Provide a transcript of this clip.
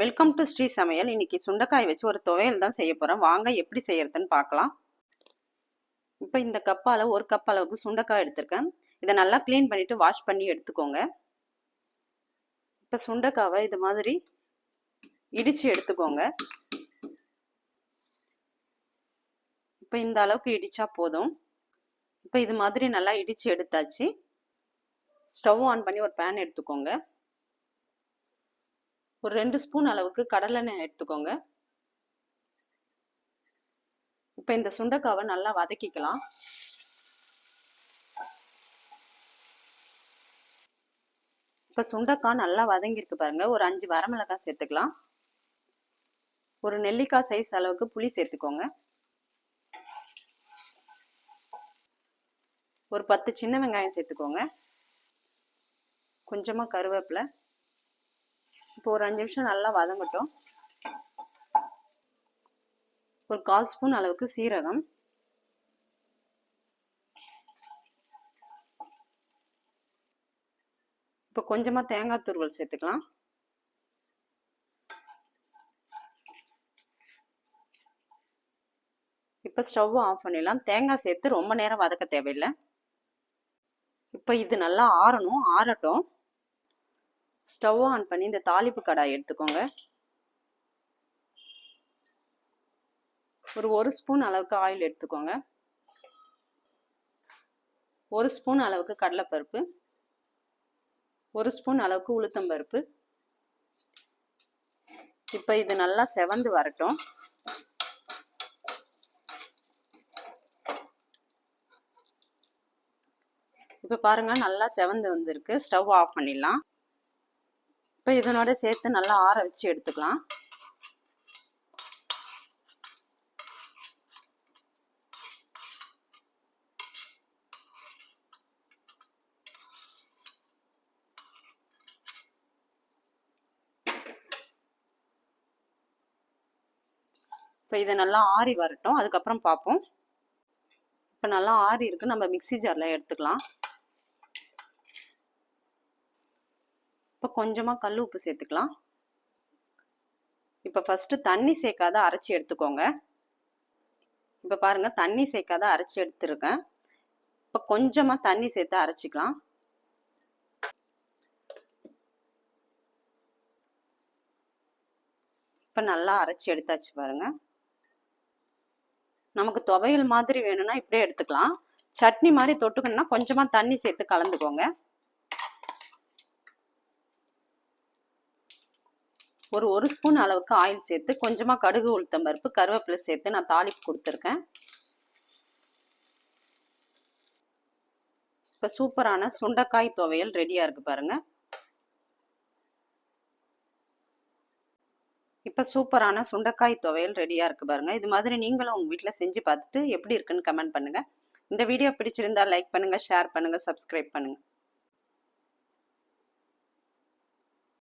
Welcome to Sri சமையல் இன்னைக்கு சுண்டைக்காய் வச்சு ஒரு துவையல் தான் செய்ய போகிறோம் வாங்க எப்படி செய்யறதுன்னு பார்க்கலாம். இப்போ இந்த கப்பால் ஒரு கப் அளவுக்கு சுண்டைக்காய் எடுத்திருக்கேன். இதை நல்லா க்ளீன் பண்ணிவிட்டு வாஷ் பண்ணி எடுத்துக்கோங்க. இப்போ சுண்டைக்காவை இது மாதிரி இடித்து எடுத்துக்கோங்க. இப்போ இந்த அளவுக்கு இடித்தா போதும். இப்போ இது மாதிரி நல்லா இடித்து எடுத்தாச்சு. ஸ்டவ் ஆன் பண்ணி ஒரு பேன் எடுத்துக்கோங்க. ஒரு ரெண்டு ஸ்பூன் அளவுக்கு கடலெண்ணெய் எடுத்துக்கோங்க. இப்போ இந்த சுண்டைக்காவை நல்லா வதக்கிக்கலாம். இப்போ சுண்டைக்காய் நல்லா வதங்கியிருக்கு பாருங்க. ஒரு அஞ்சு வரமிளகாய் சேர்த்துக்கலாம். ஒரு நெல்லிக்காய் சைஸ் அளவுக்கு புளி சேர்த்துக்கோங்க. ஒரு பத்து சின்ன வெங்காயம் சேர்த்துக்கோங்க. கொஞ்சமாக கருவேப்பிலை. இப்போ ஒரு அஞ்சு நிமிஷம் நல்லா வதங்கட்டும். ஒரு கால் ஸ்பூன் அளவுக்கு சீரகம். இப்போ கொஞ்சமாக தேங்காய் துருவல் சேர்த்துக்கலாம். இப்போ ஸ்டவ் ஆஃப் பண்ணிடலாம். தேங்காய் சேர்த்து ரொம்ப நேரம் வதக்க தேவையில்லை. இப்போ இது நல்லா ஆறணும் ஆறட்டும். ஸ்டவ் ஆன் பண்ணி இந்த தாளிப்பு கடாய் எடுத்துக்கோங்க. ஒரு ஒரு ஸ்பூன் அளவுக்கு ஆயில் எடுத்துக்கோங்க. ஒரு ஸ்பூன் அளவுக்கு கடலைப்பருப்பு. ஒரு ஸ்பூன் அளவுக்கு உளுத்தம்பருப்பு இப்போ இது நல்லா செவந்து வரட்டும். இப்போ பாருங்க நல்லா செவந்து வந்திருக்கு. ஸ்டவ் ஆஃப் பண்ணிடலாம். இப்போ இதனோட சேர்த்து நல்லா ஆற வச்சு எடுத்துக்கலாம். இப்போ இதை நல்லா ஆறி வரட்டும். அதுக்கப்புறம் பார்ப்போம். இப்போ நல்லா ஆறி இருக்கு. நம்ம மிக்சி ஜாரில் எடுத்துக்கலாம். இப்போ கொஞ்சமாக கல் உப்பு சேர்த்துக்கலாம். இப்போ ஃபஸ்ட்டு தண்ணி சேர்க்காத அரைச்சி எடுத்துக்கோங்க. இப்போ பாருங்கள் தண்ணி சேர்க்காத அரைச்சி எடுத்துருக்கேன். இப்போ கொஞ்சமாக தண்ணி சேர்த்து அரைச்சிக்கலாம். இப்போ நல்லா அரைச்சி எடுத்தாச்சு பாருங்க. நமக்கு துவையல் மாதிரி வேணும்னா இப்படியே எடுத்துக்கலாம். சட்னி மாதிரி தொட்டுக்கணும்னா கொஞ்சமாக தண்ணி சேர்த்து கலந்துக்கோங்க. ஒரு ஒரு ஸ்பூன் அளவுக்கு ஆயில் சேர்த்து கொஞ்சமாக கடுகு உளுத்தம் பருப்பு கருவேப்பிலை சேர்த்து நான் தாளிப்பு கொடுத்துருக்கேன். இப்போ சூப்பரான சுண்டைக்காய் துவையல் ரெடியாக இருக்குது பாருங்கள் இப்போ சூப்பரான சுண்டைக்காய் துவையல் ரெடியாக இருக்குது பாருங்கள் இது மாதிரி நீங்களும் உங்கள் வீட்டில் செஞ்சு பார்த்துட்டு எப்படி இருக்குன்னு கமெண்ட் பண்ணுங்கள் இந்த வீடியோ பிடிச்சிருந்தா லைக் பண்ணுங்கள் ஷேர் பண்ணுங்கள் சப்ஸ்கிரைப் பண்ணுங்கள்